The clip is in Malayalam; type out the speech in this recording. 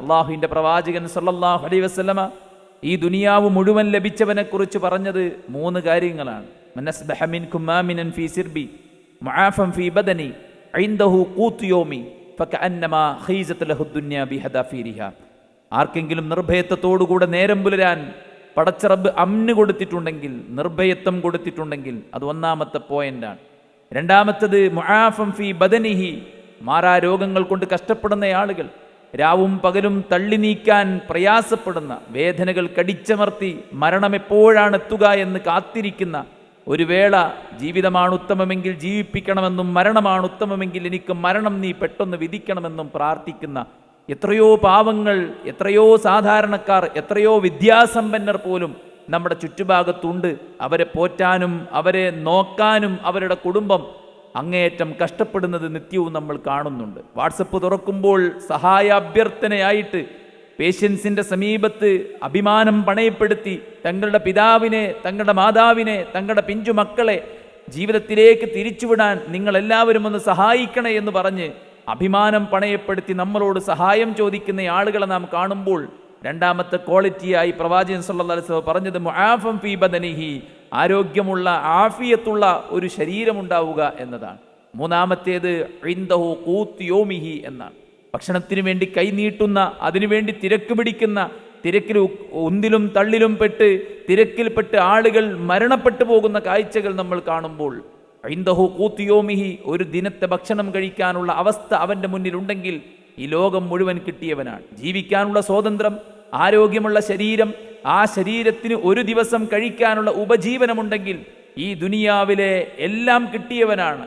അള്ളാഹുവിന്റെ പ്രവാചകൻ സല്ലല്ലാഹു അലൈഹി വസല്ലമ ഈ ദുനിയാവ് മുഴുവൻ ലഭിച്ചവനെ കുറിച്ച് പറഞ്ഞത് മൂന്ന് കാര്യങ്ങളാണ്. മനസ്ബഹ മിൻകും മാമിനൻ ഫീ സിർബി ഫി ബദനി ആർക്കെങ്കിലും നിർഭയത്വത്തോടുകൂടെ നേരം പുലരാൻ പടച്ചറബ് അമ്ന് കൊടുത്തിട്ടുണ്ടെങ്കിൽ നിർഭയത്വം കൊടുത്തിട്ടുണ്ടെങ്കിൽ അത് ഒന്നാമത്തെ പോയിന്റാണ്. രണ്ടാമത്തത് മുആഫം ഫി ബദനിഹി മാരാ രോഗങ്ങൾ കൊണ്ട് കഷ്ടപ്പെടുന്ന ആളുകൾ. രാവും പകലും തള്ളി നീക്കാൻ പ്രയാസപ്പെടുന്ന വേദനകൾ കടിച്ചമർത്തി മരണം എപ്പോഴാണ് എത്തുക എന്ന് കാത്തിരിക്കുന്ന ഒരു വേള ജീവിതമാണ് ഉത്തമമെങ്കിൽ ജീവിപ്പിക്കണമെന്നും മരണമാണ് ഉത്തമമെങ്കിൽ എനിക്ക് മരണം നീ പെട്ടെന്ന് വിധിക്കണമെന്നും പ്രാർത്ഥിക്കുന്ന എത്രയോ പാവങ്ങൾ എത്രയോ സാധാരണക്കാർ എത്രയോ വിദ്യാസമ്പന്നർ പോലും നമ്മുടെ ചുറ്റുഭാഗത്തുണ്ട്. അവരെ പോറ്റാനും അവരെ നോക്കാനും അവരുടെ കുടുംബം അങ്ങേയറ്റം കഷ്ടപ്പെടുന്നത് നിത്യവും നമ്മൾ കാണുന്നുണ്ട്. വാട്സപ്പ് തുറക്കുമ്പോൾ സഹായ അഭ്യർത്ഥനയായിട്ട് പേഷ്യൻസിന്റെ സമീപത്ത് അഭിമാനം പണയപ്പെടുത്തി തങ്ങളുടെ പിതാവിനെ തങ്ങളുടെ മാതാവിനെ തങ്ങളുടെ പിഞ്ചു മക്കളെ ജീവിതത്തിലേക്ക് തിരിച്ചുവിടാൻ നിങ്ങളെല്ലാവരും ഒന്ന് സഹായിക്കണേ എന്ന് പറഞ്ഞ് അഭിമാനം പണയപ്പെടുത്തി നമ്മളോട് സഹായം ചോദിക്കുന്ന ആളുകളെ നാം കാണുമ്പോൾ രണ്ടാമത്തെ ക്വാളിറ്റിയായി പ്രവാചകൻ സല്ലല്ലാഹു അലൈഹി വസല്ലം പറഞ്ഞത് മുആഫം ഫീ ബദനിഹി ആരോഗ്യമുള്ള ആഫിയത്തുള്ള ഒരു ശരീരം ഉണ്ടാവുക എന്നതാണ്. മൂന്നാമത്തേത് ഇൻദഹു ഖൂത്ത് എന്നാണ്. ഭക്ഷണത്തിന് വേണ്ടി കൈനീട്ടുന്ന അതിനുവേണ്ടി തിരക്ക് പിടിക്കുന്ന തിരക്കിൽ ഒന്നിലും തള്ളിലും പെട്ട് തിരക്കിൽപ്പെട്ട് ആളുകൾ മരണപ്പെട്ടു പോകുന്ന കാഴ്ചകൾ നമ്മൾ കാണുമ്പോൾ ഐന്ദഹു കൂത്തിയോമിഹി ഒരു ദിനത്തെ ഭക്ഷണം കഴിക്കാനുള്ള അവസ്ഥ അവന്റെ മുന്നിലുണ്ടെങ്കിൽ ഈ ലോകം മുഴുവൻ കിട്ടിയവനാണ്. ജീവിക്കാനുള്ള സ്വാതന്ത്ര്യം ആരോഗ്യമുള്ള ശരീരം ആ ശരീരത്തിന് ഒരു ദിവസം കഴിക്കാനുള്ള ഉപജീവനമുണ്ടെങ്കിൽ ഈ ദുനിയാവിലെ എല്ലാം കിട്ടിയവനാണ്.